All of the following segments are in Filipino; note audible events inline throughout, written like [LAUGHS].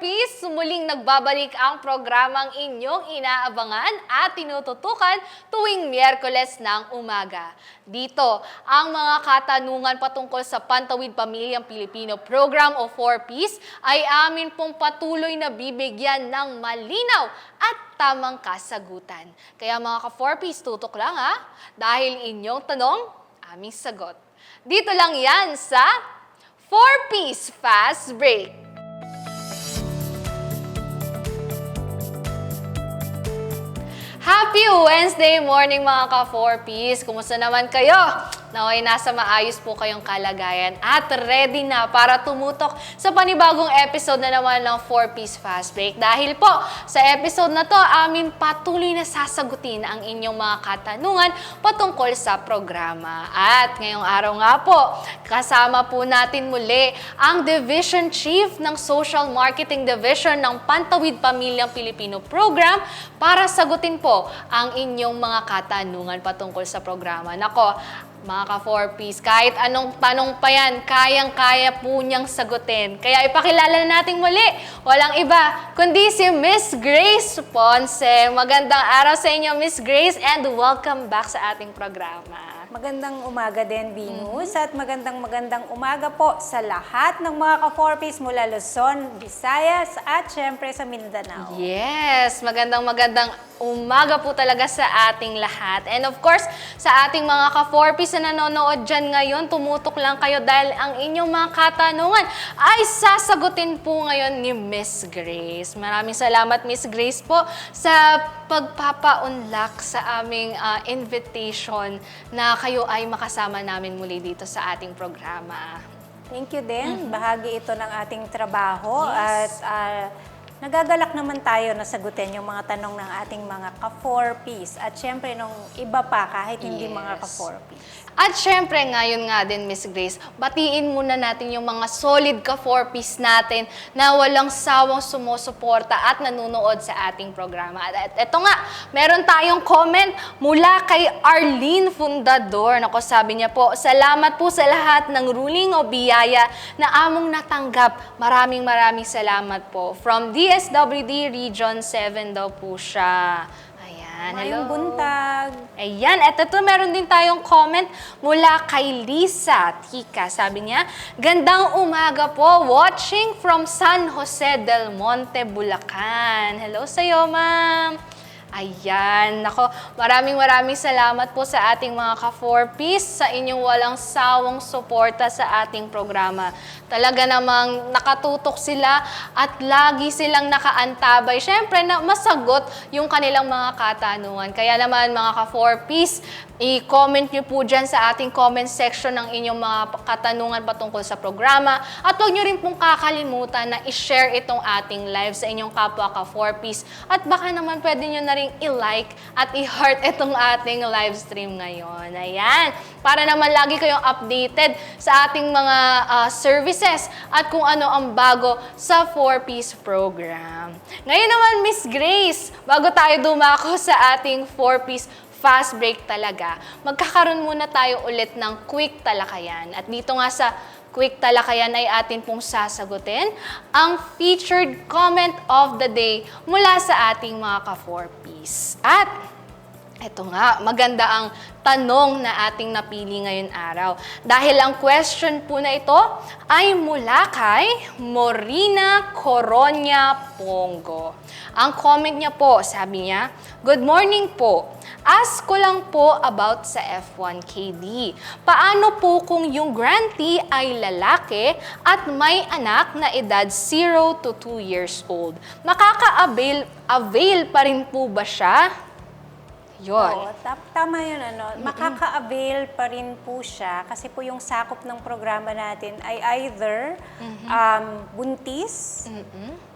Peace, muling nagbabalik ang programang inyong inaabangan at tinututukan tuwing Miyerkules ng umaga. Dito, ang mga katanungan patungkol sa Pantawid Pamilyang Pilipino Program o 4Ps ay amin pong patuloy na bibigyan ng malinaw at tamang kasagutan. Kaya mga ka-4Ps, tutok lang ha, dahil inyong tanong, aming sagot. Dito lang yan sa 4Ps Fast Break. Happy Wednesday morning mga ka-4Ps! Kumusta naman kayo? Naway nasa maayos po kayong kalagayan at ready na para tumutok sa panibagong episode na naman ng 4Ps Fast Break. Dahil po sa episode na to, amin patuloy na sasagutin ang inyong mga katanungan patungkol sa programa. At ngayong araw nga po, kasama po natin muli ang Division Chief ng Social Marketing Division ng Pantawid Pamilyang Pilipino Program para sagutin po ang inyong mga katanungan patungkol sa programa. Nako, mga ka-4Ps, kahit anong tanong pa yan, kayang-kaya po niyang sagutin. Kaya ipakilala na natin muli, walang iba, kundi si Miss Grace Ponce. Magandang araw sa inyo, Miss Grace, and welcome back sa ating programa. Magandang umaga din, Venus, at magandang magandang umaga po sa lahat ng mga ka-4Ps mula Luzon, Visayas, at syempre sa Mindanao. Yes, magandang magandang umaga po talaga sa ating lahat. And of course, sa ating mga ka-4Ps na nanonood dyan ngayon, tumutok lang kayo dahil ang inyong mga katanungan ay sasagutin po ngayon ni Miss Grace. Maraming salamat Miss Grace po sa pagpapa-unlock sa aming ah, invitation na kayo ay makasama namin muli dito sa ating programa. Thank you din. Bahagi ito ng ating trabaho Mm-hmm. Yes. at ah, nagagalak naman tayo na sagutin yung mga tanong ng ating mga ka-4Ps at syempre nung iba pa kahit hindi mga Yes. ka-4Ps. At syempre, ngayon nga din, Miss Grace, batiin muna natin yung mga solid ka 4-piece natin na walang sawang sumusuporta at nanonood sa ating programa. At at eto nga, meron tayong comment mula kay Arlene Fundador. Nako, sabi niya po, salamat po sa lahat ng ruling o biyaya na among natanggap. Maraming maraming salamat po. From DSWD Region 7 daw po siya. Ayan, Mayong hello. buntag. Ayan, eto to, meron din tayong comment mula kay Lisa Tika. Sabi niya, gandang umaga po, watching from San Jose del Monte, Bulacan. Hello sa'yo, ma'am. Ayan, nako, maraming maraming salamat po sa ating mga ka-4Ps sa inyong walang sawang suporta sa ating programa. Talaga namang nakatutok sila at lagi silang nakaantabay. Siyempre, na masagot yung kanilang mga katanungan. Kaya naman mga ka-4Ps, i-comment nyo po dyan sa ating comment section ng inyong mga katanungan patungkol sa programa. At huwag nyo rin pong kakalimutan na i-share itong ating live sa inyong kapwa ka-4Ps. At baka naman pwede nyo na rin i-like at i-heart itong ating live stream ngayon. Ayan. Para naman lagi kayong updated sa ating mga ah, services at kung ano ang bago sa 4-piece program. Ngayon naman, Miss Grace, bago tayo dumako sa ating 4-piece fast break talaga, magkakaroon muna tayo ulit ng quick talakayan. At dito nga sa quick talakayan ay atin pong sasagutin ang featured comment of the day mula sa ating mga ka-4Ps. At eto nga, maganda ang tanong na ating napili ngayon araw. Dahil ang question po na ito ay mula kay Morina Coronia Pongo. Ang comment niya po, sabi niya, Good morning po. Ask ko lang po about sa F1KD. Paano po kung yung grantee ay lalaki at may anak na edad 0 to 2 years old? Makaka-avail avail pa rin po ba siya? Yun. Oo, tap- tama yun. Ano. Makaka-avail pa rin po siya kasi po yung sakop ng programa natin ay either um, buntis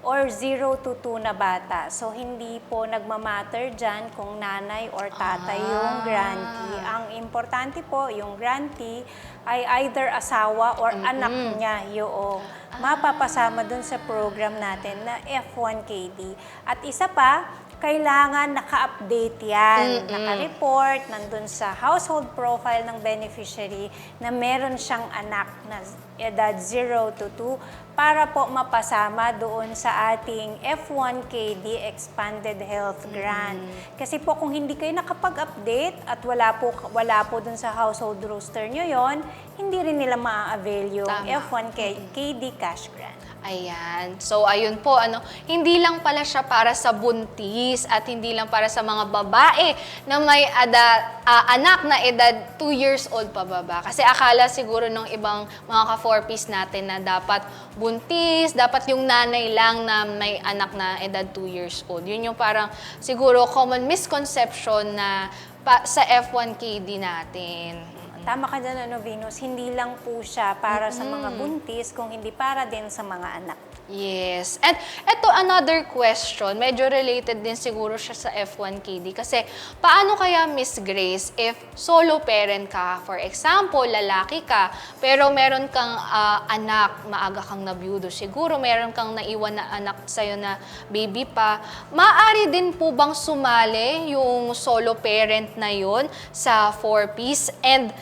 or 0 to 2 na bata. So, hindi po nagmamatter dyan kung nanay or tatay yung grantee. Ang importante po, yung grantee ay either asawa or anak niya yung mapapasama dun sa program natin na F1KD. At isa pa, kailangan naka-update yan. Naka-report, nandun sa household profile ng beneficiary na meron siyang anak na edad 0 to 2 para po mapasama doon sa ating F1KD Expanded Health Grant. Kasi po kung hindi kayo nakapag-update at wala po wala po doon sa household roster nyo yon, hindi rin nila ma-avail yung Tama. F1KD Cash Grant. Ayan. So, ayun po, ano, hindi lang pala siya para sa buntis at hindi lang para sa mga babae na may ada, ah, anak na edad 2 years old pababa. Kasi akala siguro ng ibang mga ka-4Ps natin na dapat buntis, dapat yung nanay lang na may anak na edad 2 years old. Yun yung parang siguro common misconception na pa, sa F1KD natin. Tama ka dyan, ano, Venus, hindi lang po siya para sa mga buntis, kung hindi para din sa mga anak. Yes. And eto another question, medyo related din siguro siya sa F1KD kasi paano kaya Miss Grace if solo parent ka, for example, lalaki ka, pero meron kang ah, anak, maaga kang nabiyudo, siguro meron kang naiwan na anak sa'yo na baby pa, maaari din po bang sumali yung solo parent na yon sa 4Ps and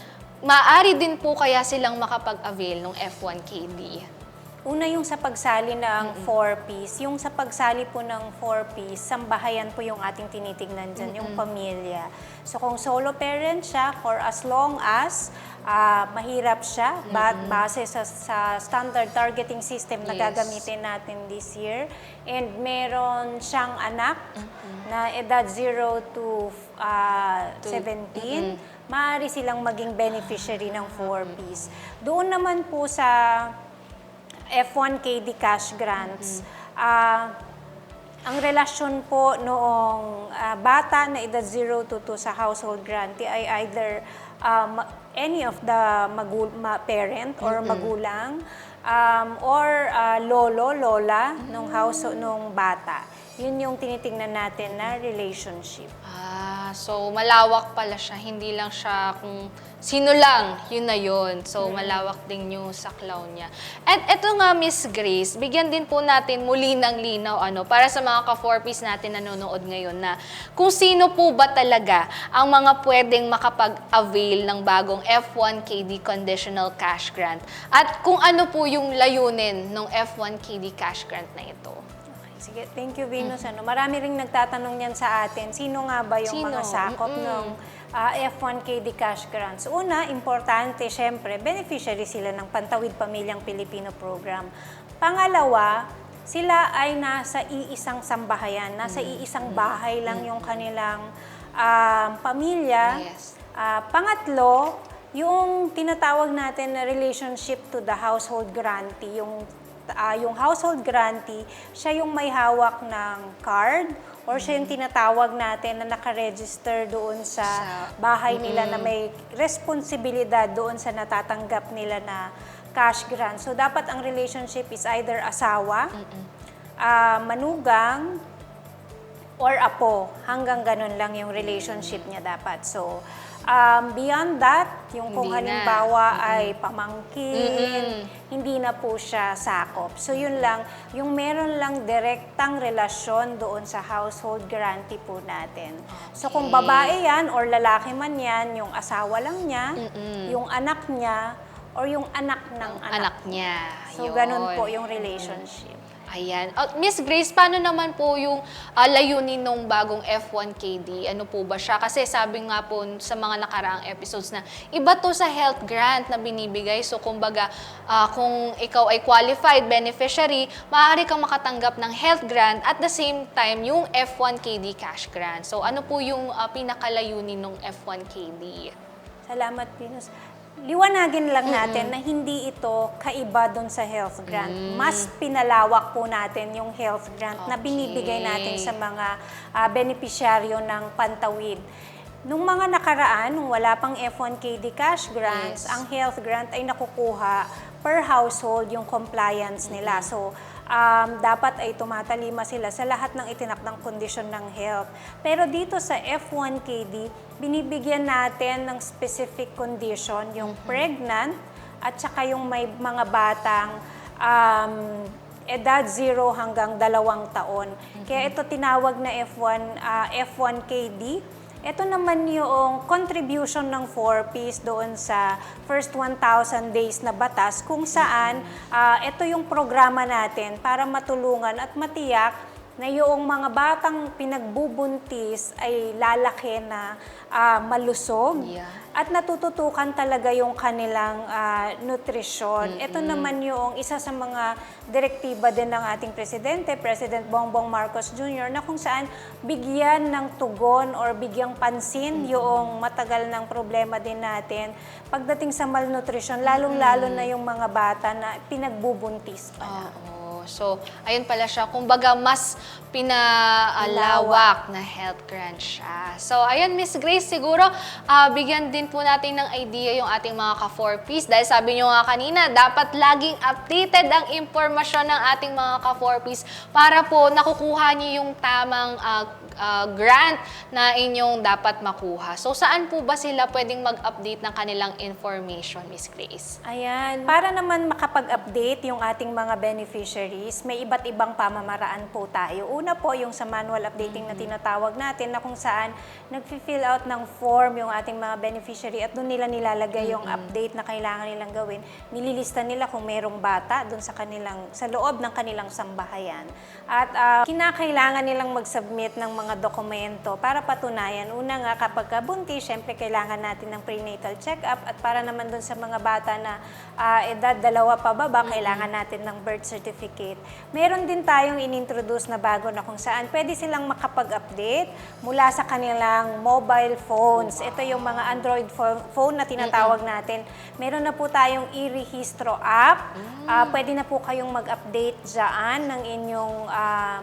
maaari din po kaya silang makapag-avail ng F1KD? Una yung sa pagsali ng 4Ps. Yung sa pagsali po ng 4Ps, sambahayan po yung ating tinitignan dyan, yung pamilya. So kung solo parent siya, for as long as ah, mahirap siya, ba- base sa, sa standard targeting system na Yes. gagamitin natin this year, and meron siyang anak na edad 0 to ah, 17, maaari silang maging beneficiary ng 4Ps. Doon naman po sa F1KD cash grants. Ah, ang relasyon po noong ah, bata na edad 0 to 2 sa household grantee ay either um, any of the magul- ma- parent or magulang um, or ah, lolo, lola nung house nung bata. Yun yung tinitingnan natin na relationship. Ah, so malawak pala siya. Hindi lang siya kung sino lang, yun na yun. So malawak din yung saklaw niya. At eto nga, Miss Grace, bigyan din po natin muli ng linaw ano, para sa mga ka-4Ps natin nanonood ngayon na kung sino po ba talaga ang mga pwedeng makapag-avail ng bagong F1KD Conditional Cash Grant. At kung ano po yung layunin ng F1KD Cash Grant na ito. Sige. Thank you, Venus. Ano, marami ring nagtatanong yan sa atin. Sino nga ba yung Sino? mga sakop Mm-mm. ng ah, F1KD cash grants? Una, importante, syempre, beneficiary sila ng Pantawid Pamilyang Pilipino Program. Pangalawa, sila ay nasa iisang sambahayan, nasa iisang bahay lang yung kanilang ah, pamilya. Yes. Ah, pangatlo, yung tinatawag natin na relationship to the household grantee, yung ah, yung household grantee, siya yung may hawak ng card or siya yung tinatawag natin na nakaregister doon sa, bahay nila na may responsibilidad doon sa natatanggap nila na cash grant. So dapat ang relationship is either asawa, ah, manugang, or apo. Hanggang ganun lang yung relationship niya dapat. So, um, beyond that, yung kung Hindi na. halimbawa ay pamangkin, Mm-mm. hindi na po siya sakop. So, yun lang, yung meron lang direktang relasyon doon sa household grantee po natin. So, kung babae yan or lalaki man yan, yung asawa lang niya, yung anak niya, or yung anak ng anak. Anak niya. So, Yun. ganun po yung relationship. Ayan. At Miss Grace, paano naman po yung ah, layunin ng bagong F1KD? Ano po ba siya? Kasi sabi nga po sa mga nakaraang episodes na iba to sa health grant na binibigay. So kumbaga, ah, kung ikaw ay qualified beneficiary, maaari kang makatanggap ng health grant at the same time yung F1KD cash grant. So ano po yung ah, pinakalayunin ng F1KD? Salamat, Venus. Liwanagin lang natin na hindi ito kaiba doon sa health grant. Mas pinalawak po natin yung health grant na binibigay natin sa mga ah, benepisyaryo ng pantawid. Nung mga nakaraan, nung wala pang F1KD cash grants, Yes. ang health grant ay nakukuha per household yung compliance nila. So, um, dapat ay tumatalima sila sa lahat ng itinakdang kondisyon ng health. Pero dito sa F1KD, binibigyan natin ng specific condition, yung pregnant at saka yung may mga batang um, edad 0 hanggang dalawang taon. Kaya ito tinawag na F1, ah, F1KD Ito naman yung contribution ng 4Ps doon sa first 1,000 days na batas kung saan ah, ito yung programa natin para matulungan at matiyak na yung mga batang pinagbubuntis ay lalaki na ah, malusog Yeah. at natututukan talaga yung kanilang ah, nutrisyon. Ito naman yung isa sa mga direktiba din ng ating presidente, President Bongbong Marcos Jr., na kung saan bigyan ng tugon or bigyang pansin yung matagal ng problema din natin pagdating sa malnutrition, lalong-lalo na yung mga bata na pinagbubuntis pa na. So, ayun pala siya. Kumbaga, mas pinalawak na health grant siya. So, ayun, Miss Grace, siguro, ah, bigyan din po natin ng idea yung ating mga ka-4Ps. Dahil sabi nyo nga kanina, dapat laging updated ang impormasyon ng ating mga ka-4Ps para po nakukuha nyo yung tamang ah, ah, grant na inyong dapat makuha. So, saan po ba sila pwedeng mag-update ng kanilang information, Miss Grace? Ayan. Para naman makapag-update yung ating mga beneficiaries, may iba't ibang pamamaraan po tayo. Una po, yung sa manual updating na tinatawag natin na kung saan nag-fill out ng form yung ating mga beneficiary at doon nila nilalagay yung update na kailangan nilang gawin. Nililista nila kung merong bata doon sa kanilang sa loob ng kanilang sambahayan. At ah, kinakailangan nilang mag-submit ng mga dokumento para patunayan. Una nga, kapag ka buntis, syempre kailangan natin ng prenatal check-up at para naman doon sa mga bata na ah, edad dalawa pa baba, kailangan natin ng birth certificate. Meron din tayong inintroduce na bago na kung saan pwede silang makapag-update mula sa kanilang mobile phones. Ito yung mga Android pho- phone na tinatawag natin. Meron na po tayong e-registro app. Ah, pwede na po kayong mag-update dyan ng inyong ah,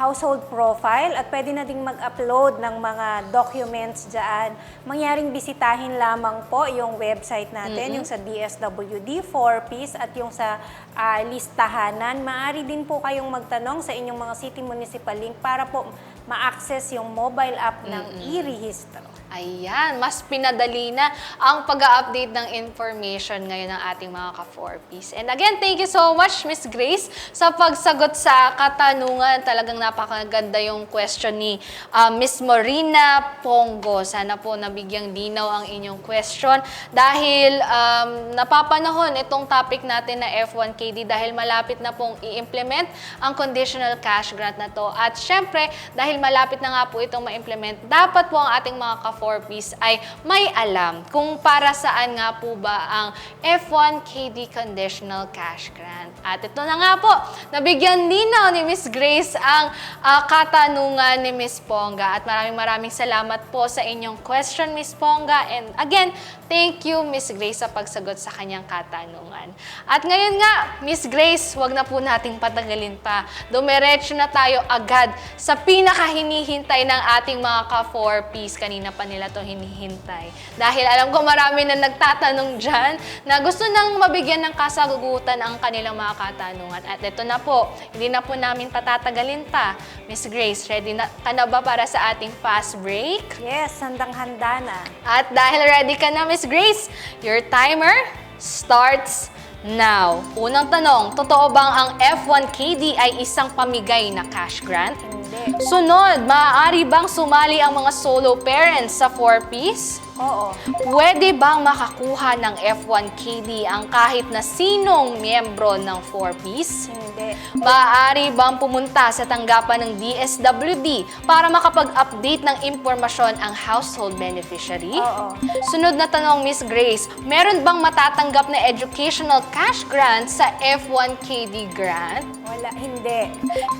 household profile at pwede na ding mag-upload ng mga documents dyan. Mangyaring bisitahin lamang po yung website natin, yung sa DSWD 4Ps at yung sa ah, listahanan. Maaari din po kayong magtanong sa inyong mga city municipal link para po ma-access yung mobile app ng e-registro. Ayan, mas pinadali na ang pag-update ng information ngayon ng ating mga ka-4Ps. And again, thank you so much, Miss Grace, sa pagsagot sa katanungan. Talagang napakaganda yung question ni uh, Miss Morina Pongo. Sana po nabigyang linaw ang inyong question. Dahil um, napapanahon itong topic natin na F1KD dahil malapit na pong i-implement ang conditional cash grant na to. At syempre, dahil malapit na nga po itong ma-implement, dapat po ang ating mga ka-4Ps ay may alam kung para saan nga po ba ang F1KD conditional cash grant. At ito na nga po, nabigyan linaw ni Miss Grace ang ah, katanungan ni Miss Ponga. At maraming maraming salamat po sa inyong question, Miss Ponga. And again, thank you, Miss Grace, sa pagsagot sa kanyang katanungan. At ngayon nga, Miss Grace, wag na po nating patagalin pa. Dumiretso na tayo agad sa pinakahinihintay ng ating mga ka-4Ps. Kanina pa nila to hinihintay. Dahil alam ko marami na nagtatanong dyan na gusto nang mabigyan ng kasagutan ang kanilang mga katanungan. At ito na po, hindi na po namin patatagalin pa. Miss Grace, ready na ka na ba para sa ating fast break? Yes, handang-handa na. At dahil ready ka na, Miss Grace, your timer starts now. Unang tanong, totoo bang ang F1KD ay isang pamigay na cash grant? Hindi. Sunod, maaari bang sumali ang mga solo parents sa 4Ps? Oo. Pwede bang makakuha ng F1KD ang kahit na sinong miyembro ng 4Ps? Hindi. Maaari bang pumunta sa tanggapan ng DSWD para makapag-update ng impormasyon ang household beneficiary? Oo. Sunod na tanong, Miss Grace, meron bang matatanggap na educational cash grant sa F1KD grant? Wala. Hindi.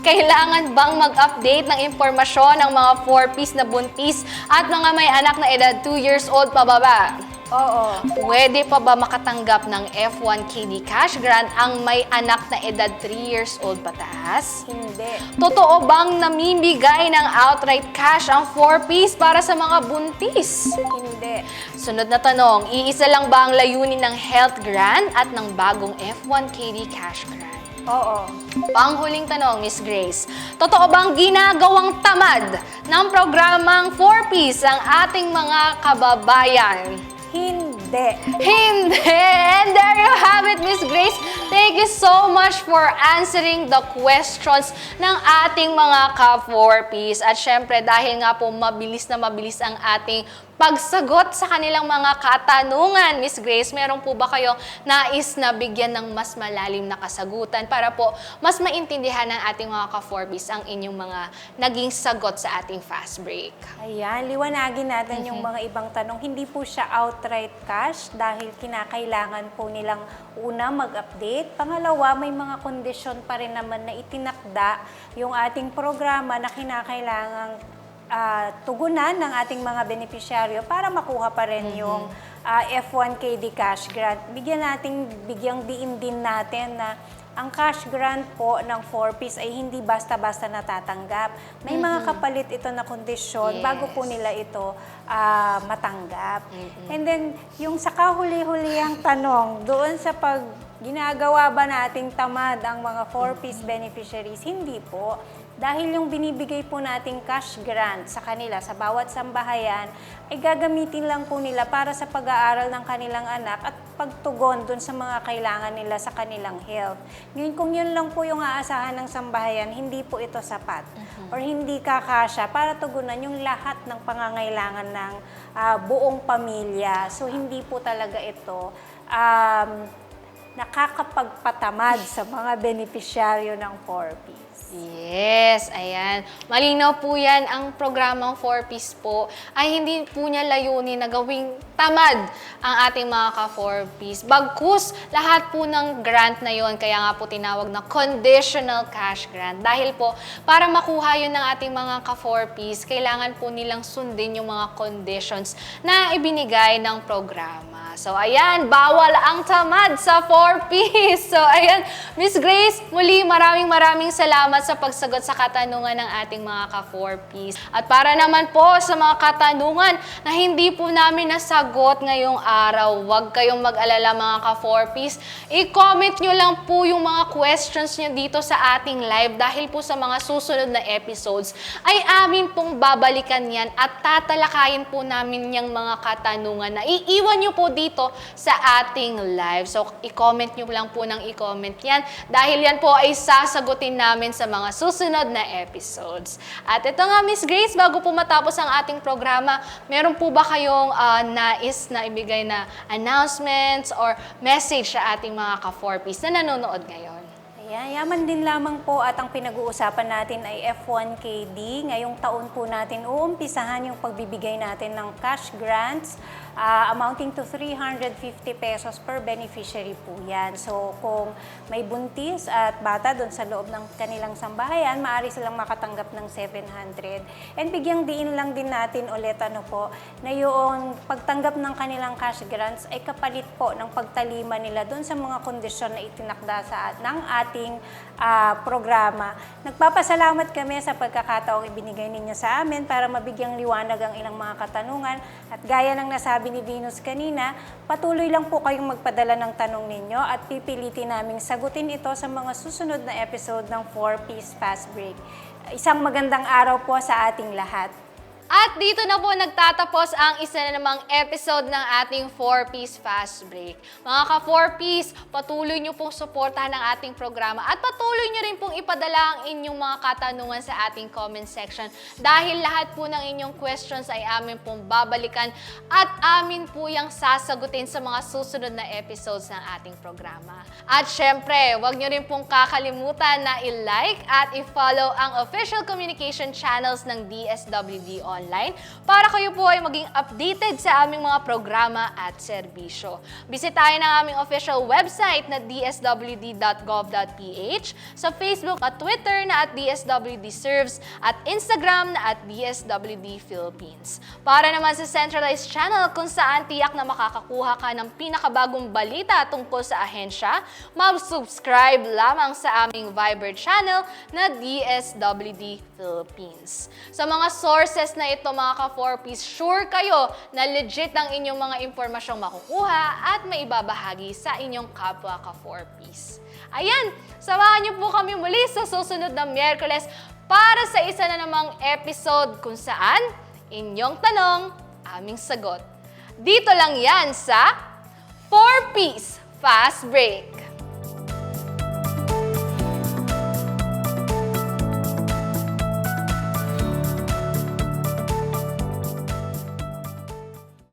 Kailangan bang mag-update ng impormasyon ng mga 4Ps na buntis at mga may anak na edad 2 years old pababa? Oo. Pwede pa ba makatanggap ng F1KD cash grant ang may anak na edad 3 years old pataas? Hindi. Totoo bang namimigay ng outright cash ang 4Ps para sa mga buntis? Hindi. Sunod na tanong, iisa lang ba ang layunin ng health grant at ng bagong F1KD cash grant? Oo. Panghuling tanong, Miss Grace. Totoo bang ginagawang tamad ng programang 4Ps ang ating mga kababayan? Hindi. Hindi! And there you have it, Miss Grace. Thank you so much for answering the questions ng ating mga ka-4Ps. At syempre, dahil nga po mabilis na mabilis ang ating pagsagot sa kanilang mga katanungan. Miss Grace, meron po ba kayong nais na bigyan ng mas malalim na kasagutan para po mas maintindihan ng ating mga ka-4Ps ang inyong mga naging sagot sa ating fast break? Ayan, liwanagin natin yung mga ibang tanong. Hindi po siya outright cash dahil kinakailangan po nilang una mag-update. Pangalawa, may mga kondisyon pa rin naman na itinakda yung ating programa na kinakailangang ah, tugunan ng ating mga benepisyaryo para makuha pa rin yung ah, F1KD cash grant. Bigyan natin, bigyang diin din natin na ang cash grant po ng 4Ps ay hindi basta-basta natatanggap. May mga kapalit ito na kondisyon Yes. bago po nila ito ah, matanggap. And then, yung sa kahuli-hulihang tanong, doon sa pag ginagawa ba nating tamad ang mga 4Ps beneficiaries, hindi po. Dahil yung binibigay po nating cash grant sa kanila, sa bawat sambahayan, ay gagamitin lang po nila para sa pag-aaral ng kanilang anak at pagtugon dun sa mga kailangan nila sa kanilang health. Ngayon, kung yun lang po yung aasahan ng sambahayan, hindi po ito sapat or hindi kakasya para tugunan yung lahat ng pangangailangan ng ah, buong pamilya. So, hindi po talaga ito um, nakakapagpatamad sa mga benepisyaryo ng 4Ps. Yes, ayan. Malinaw po yan. Ang programang 4Ps po ay hindi po niya layunin na gawing tamad ang ating mga ka-4Ps. Bagkus, lahat po ng grant na yon kaya nga po tinawag na conditional cash grant. Dahil po, para makuha yun ng ating mga ka-4Ps, kailangan po nilang sundin yung mga conditions na ibinigay ng programa. So, ayan, bawal ang tamad sa 4Ps. [LAUGHS] So, ayan, Miss Grace, muli maraming maraming salamat sa pagsagot sa katanungan ng ating mga ka-4Ps. At para naman po sa mga katanungan na hindi po namin nasagot ngayong araw, huwag kayong mag-alala mga ka-4Ps. I-comment nyo lang po yung mga questions nyo dito sa ating live dahil po sa mga susunod na episodes ay amin pong babalikan yan at tatalakayin po namin yung mga katanungan na iiwan nyo po dito sa ating live. So, i-comment nyo lang po ng i-comment yan dahil yan po ay sasagutin namin sa mga susunod na episodes. At ito nga, Miss Grace, bago po matapos ang ating programa, meron po ba kayong ah, nais na ibigay na announcements or message sa ating mga ka-4Ps na nanonood ngayon? Ayan, yaman din lamang po at ang pinag-uusapan natin ay F1KD. Ngayong taon po natin uumpisahan yung pagbibigay natin ng cash grants ah, amounting to 350 pesos per beneficiary po yan. So kung may buntis at bata doon sa loob ng kanilang sambahayan, maaari silang makatanggap ng 700. And bigyang diin lang din natin ulit ano po, na yung pagtanggap ng kanilang cash grants ay kapalit po ng pagtalima nila doon sa mga kondisyon na itinakda sa ng ating ah, programa. Nagpapasalamat kami sa pagkakataong ibinigay ninyo sa amin para mabigyang liwanag ang ilang mga katanungan. At gaya ng nasabi ni Venus kanina, patuloy lang po kayong magpadala ng tanong ninyo at pipilitin naming sagutin ito sa mga susunod na episode ng 4Piece Fast Break. Isang magandang araw po sa ating lahat. At dito na po nagtatapos ang isa na namang episode ng ating 4-Piece Fast Break. Mga ka-4-Piece, patuloy nyo pong suportahan ang ating programa at patuloy nyo rin pong ipadala ang inyong mga katanungan sa ating comment section dahil lahat po ng inyong questions ay amin pong babalikan at amin po yung sasagutin sa mga susunod na episodes ng ating programa. At syempre, huwag nyo rin pong kakalimutan na i-like at i-follow ang official communication channels ng DSWD Online para kayo po ay maging updated sa aming mga programa at serbisyo. Bisitahin ang aming official website na dswd.gov.ph, sa Facebook at Twitter na at DSWD at Instagram na at DSWD. Para naman sa centralized channel kung saan tiyak na makakakuha ka ng pinakabagong balita tungkol sa ahensya, mag-subscribe lamang sa aming Viber channel na DSWD Philippines. Sa mga sources na ito mga ka-4Ps, sure kayo na legit ang inyong mga impormasyong makukuha at maibabahagi sa inyong kapwa ka-4Ps. Ayan, samahan niyo po kami muli sa susunod na Miyerkules para sa isa na namang episode kung saan inyong tanong, aming sagot. Dito lang yan sa 4Ps Fast Break.